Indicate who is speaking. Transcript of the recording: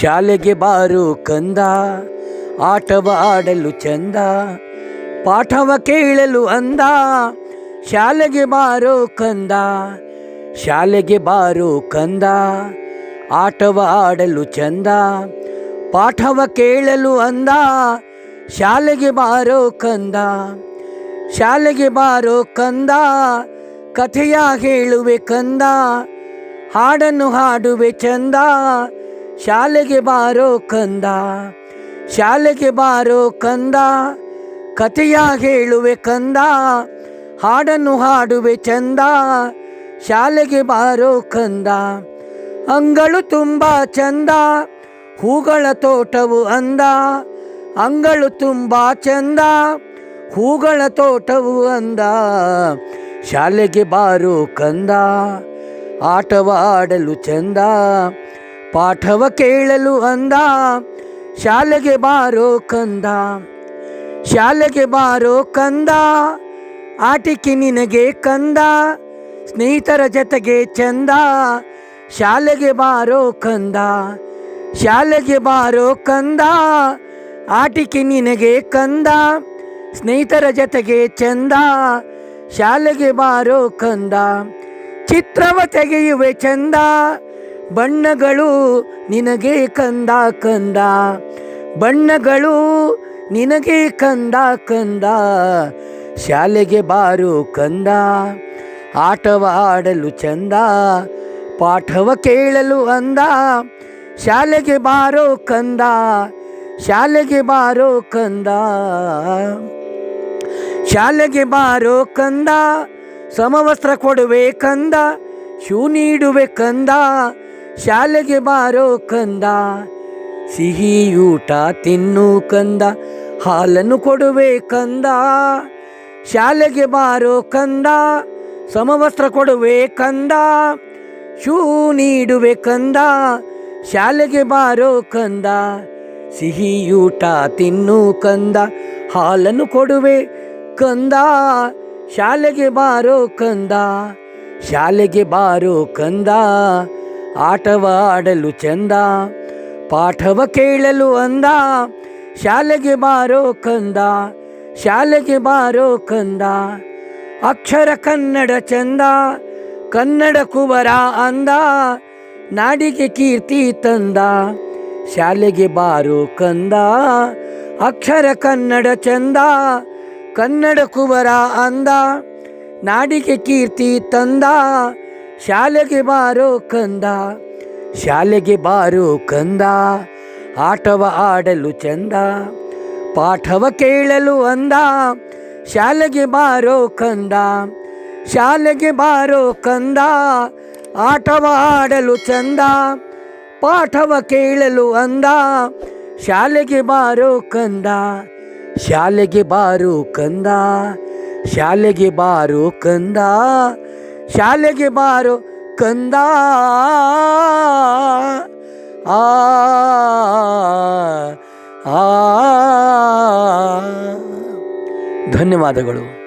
Speaker 1: ಶಾಲೆಗೆ ಬಾರು ಕಂದ ಆಟವಾಡಲು ಚಂದ, ಪಾಠವ ಕೇಳಲು ಅಂದ, ಶಾಲೆಗೆ ಬಾರೋ ಕಂದ, ಶಾಲೆಗೆ ಬಾರೋ ಕಂದ ಆಟವಾಡಲು ಚಂದ, ಪಾಠವ ಕೇಳಲು ಅಂದ, ಶಾಲೆಗೆ ಬಾರೋ ಕಂದ, ಶಾಲೆಗೆ ಬಾರೋ ಕಂದ, ಕಥೆಯ ಹೇಳುವೆ ಕಂದ, ಹಾಡನ್ನು ಹಾಡುವೆ ಚಂದ ಶಾಲೆಗೆ ಬಾರೋ ಕಂದ, ಶಾಲೆಗೆ ಬಾರೋ ಕಂದ ಕಥೆಯ ಹೇಳುವೆ ಕಂದ, ಹಾಡನ್ನು ಹಾಡುವೆ ಚಂದ, ಶಾಲೆಗೆ ಬಾರೋ ಕಂದ. ಅಂಗಳು ತುಂಬ ಚಂದ, ಹೂಗಳ ತೋಟವು ಅಂದ. ಅಂಗಳು ತುಂಬ ಚಂದ, ಹೂಗಳ ತೋಟವು ಅಂದ. ಶಾಲೆಗೆ ಬಾರೋ ಕಂದ, ಆಟವಾಡಲು ಚಂದ. ಪಾಠವ ಕೇಳಲು ಅಂದ, ಶಾಲೆಗೆ ಬಾರೋ ಕಂದ. ಶಾಲೆಗೆ ಬಾರೋ ಕಂದ, ಆಟಿಕೆ ನಿನಗೆ ಕಂದ, ಸ್ನೇಹಿತರ ಜೊತೆಗೆ ಚಂದ. ಶಾಲೆಗೆ ಬಾರೋ ಕಂದ, ಶಾಲೆಗೆ ಬಾರೋ ಕಂದ, ಆಟಿಕೆ ನಿನಗೆ ಕಂದ, ಸ್ನೇಹಿತರ ಜೊತೆಗೆ ಚಂದ. ಶಾಲೆಗೆ ಬಾರೋ ಕಂದ, ಚಿತ್ರವ ತೆಗೆಯುವೆ ಚಂದ. ಬಣ್ಣಗಳು ನಿನಗೆ ಕಂದ ಕಂದ. ಬಣ್ಣಗಳು ನಿನಗೆ ಕಂದ ಕಂದ. ಶಾಲೆಗೆ ಬಾರು ಕಂದ ಆಟವಾಡಲು ಚಂದ, ಪಾಠವ ಕೇಳಲು ಅಂದ. ಶಾಲೆಗೆ ಬಾರೋ ಕಂದ, ಶಾಲೆಗೆ ಬಾರೋ ಕಂದ. ಶಾಲೆಗೆ ಬಾರೋ ಕಂದ, ಸಮವಸ್ತ್ರ ಕೊಡುವೆ ಕಂದ, ಶೂ ನೀಡುವೆ ಕಂದ. ಶಾಲೆಗೆ ಬಾರೋ ಕಂದ ಸಿಹಿ ಊಟ ತಿನ್ನು ಕಂದ, ಹಾಲನ್ನು ಕೊಡುವೆ ಕಂದ. ಶಾಲೆಗೆ ಬಾರೋ ಕಂದ, ಸಮವಸ್ತ್ರ ಕೊಡುವೆ ಕಂದ, ಶೂ ನೀಡುವೆ ಕಂದ. ಶಾಲೆಗೆ ಬಾರೋ ಕಂದ ಸಿಹಿ ಊಟ ತಿನ್ನು ಕಂದ, ಹಾಲನ್ನು ಕೊಡುವೆ ಕಂದ. ಶಾಲೆಗೆ ಬಾರೋ ಕಂದ, ಶಾಲೆಗೆ ಬಾರೋ ಕಂದ. ಆಟವ ಆಡಲು ಚಂದ, ಪಾಠವ ಕೇಳಲು ಅಂದ, ಶಾಲೆಗೆ ಬಾರೋ ಕಂದ, ಶಾಲೆಗೆ ಬಾರೋ ಕಂದ. ಅಕ್ಷರ ಕನ್ನಡ ಚಂದ, ಕನ್ನಡ ಕುವರ ಅಂದ, ನಾಡಿಗೆ ಕೀರ್ತಿ ತಂದ, ಶಾಲೆಗೆ ಬಾರೋ ಕಂದ. ಅಕ್ಷರ ಕನ್ನಡ ಚಂದ, ಕನ್ನಡ ಕುವರ ಅಂದ, ನಾಡಿಗೆ ಕೀರ್ತಿ ತಂದ ಶಾಲೆಗೆ ಬಾರೋ ಕಂದ, ಶಾಲೆಗೆ ಬಾರೋ ಕಂದ, ಆಟವ ಆಡಲು ಚಂದ, ಪಾಠವ ಕೇಳಲು ಅಂದ, ಶಾಲೆಗೆ ಬಾರೋ ಕಂದ, ಶಾಲೆಗೆ ಬಾರೋ ಕಂದ, ಆಟವ ಆಡಲು ಚಂದ, ಪಾಠವ ಕೇಳಲು ಅಂದ, ಶಾಲೆಗೆ ಬಾರೋ ಕಂದ, ಶಾಲೆಗೆ ಬಾರೋ ಕಂದ, ಶಾಲೆಗೆ ಬಾರೋ ಕಂದ. ಶಾಲೆಗೆ ಬಾರೋ ಕಂದ. ಆ ಧನ್ಯವಾದಗಳು.